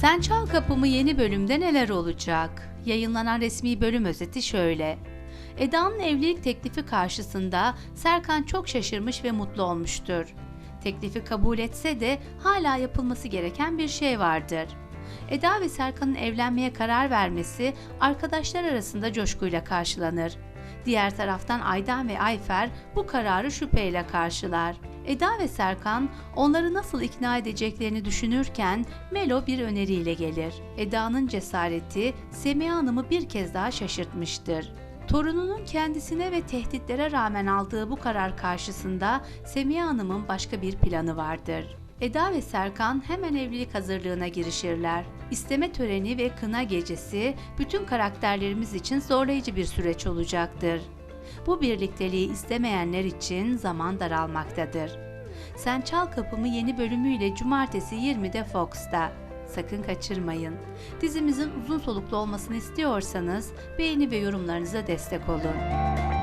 Sen Çal Kapımı yeni bölümde neler olacak? Yayınlanan resmi bölüm özeti şöyle. Eda'nın evlilik teklifi karşısında Serkan çok şaşırmış ve mutlu olmuştur. Teklifi kabul etse de hala yapılması gereken bir şey vardır. Eda ve Serkan'ın evlenmeye karar vermesi arkadaşlar arasında coşkuyla karşılanır. Diğer taraftan Aydan ve Ayfer bu kararı şüpheyle karşılar. Eda ve Serkan onları nasıl ikna edeceklerini düşünürken Melo bir öneriyle gelir. Eda'nın cesareti Semiha Hanım'ı bir kez daha şaşırtmıştır. Torununun kendisine ve tehditlere rağmen aldığı bu karar karşısında Semiha Hanım'ın başka bir planı vardır. Eda ve Serkan hemen evlilik hazırlığına girişirler. İsteme töreni ve kına gecesi bütün karakterlerimiz için zorlayıcı bir süreç olacaktır. Bu birlikteliği istemeyenler için zaman daralmaktadır. Sen Çal Kapımı yeni bölümüyle cumartesi 20'de Fox'ta. Sakın kaçırmayın. Dizimizin uzun soluklu olmasını istiyorsanız beğeni ve yorumlarınıza destek olun.